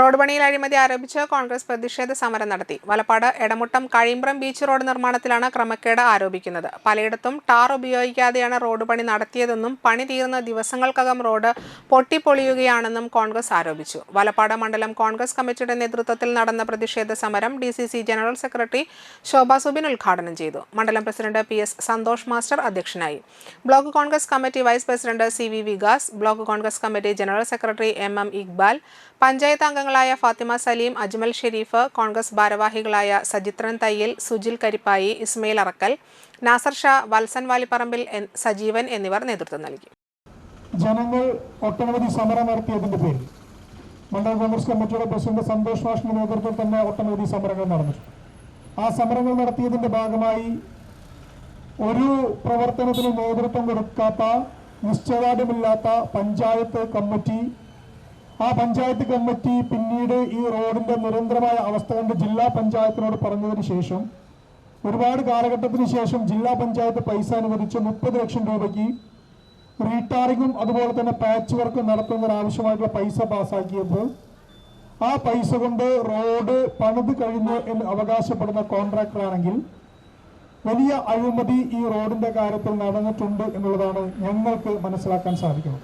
Road പണിയിൽ അഴിമതി ആരോപിച്ച് കോൺഗ്രസ് പ്രതിഷേധ സമരം നടത്തി. വലപ്പാട് എടമുട്ടം കഴിമ്പ്രം ബീച്ച് റോഡ് നിർമ്മാണത്തിലാണ് ക്രമക്കേട് ആരോപിക്കുന്നത്. പലയിടത്തും ടാർ ഉപയോഗിക്കാതെയാണ് റോഡ് പണി നടത്തിയതെന്നും പണി തീർന്ന ദിവസങ്ങൾക്കകം റോഡ് പൊട്ടിപ്പൊളിയുകയാണെന്നും കോൺഗ്രസ് ആരോപിച്ചു. വലപ്പാട് മണ്ഡലം കോൺഗ്രസ് കമ്മിറ്റിയുടെ നേതൃത്വത്തിൽ നടന്ന പ്രതിഷേധ സമരം D general secretary Shobha Subin ഉദ്ഘാടനം ചെയ്തു. മണ്ഡലം president P S Santhosh master അധ്യക്ഷനായി. Block Congress committee vice president C V Vikas block Congress committee general secretary M M Iqbal panchayat അംഗങ്ങളായ ഫാത്തിമ സലീം അജ്മൽ ഷെരീഫ് കോൺഗ്രസ് ഭാരവാഹികളായ സജിത്രൻ തയ്യൽ സുജിൽ കരിപ്പായി ഇസ്മയിൽ അറക്കൽ നാസർ ഷാ വത്സൻ വാലിപ്പറമ്പിൽ സജീവൻ എന്നിവർ നേതൃത്വം നൽകി. ജനങ്ങൾ ഒട്ടനവധി സമരം നടത്തിയതിന്റെ പേരിൽ മണ്ഡലം കോൺഗ്രസ് കമ്മിറ്റിയുടെ പ്രസിഡന്റ് സന്തോഷ് വാഷിന്റെ നേതൃത്വത്തിൽ തന്നെ ഒട്ടനവധി സമരങ്ങൾ നടന്നിട്ടുണ്ട്. ആ സമരങ്ങൾ നടത്തിയതിന്റെ ഭാഗമായി ഒരു പ്രവർത്തനത്തിന് നേതൃത്വം കൊടുക്കാത്ത നിശ്ചയദാർഢ്യമില്ലാത്ത പഞ്ചായത്ത് കമ്മിറ്റി ആ പഞ്ചായത്ത് കമ്മിറ്റി പിന്നീട് ഈ റോഡിന്റെ നിരന്തരമായ അവസ്ഥ കണ്ട് ജില്ലാ പഞ്ചായത്തിനോട് പറഞ്ഞതിന് ശേഷം ഒരുപാട് കാലഘട്ടത്തിന് ശേഷം ജില്ലാ പഞ്ചായത്ത് പൈസ അനുവദിച്ച് മുപ്പത് ലക്ഷം രൂപയ്ക്ക് റീടാറിങ്ങും അതുപോലെ തന്നെ പാച്ച് വർക്കും നടത്തുന്നതിനാവശ്യമായിട്ടുള്ള പൈസ പാസ്സാക്കിയപ്പോൾ ആ പൈസ കൊണ്ട് റോഡ് പണിത് കഴിഞ്ഞു എന്ന് അവകാശപ്പെടുന്ന കോൺട്രാക്ടറാണെങ്കിൽ വലിയ അഴിമതി ഈ റോഡിന്റെ കാര്യത്തിൽ നടന്നിട്ടുണ്ട് എന്നുള്ളതാണ് ഞങ്ങൾക്ക് മനസ്സിലാക്കാൻ സാധിക്കുന്നത്.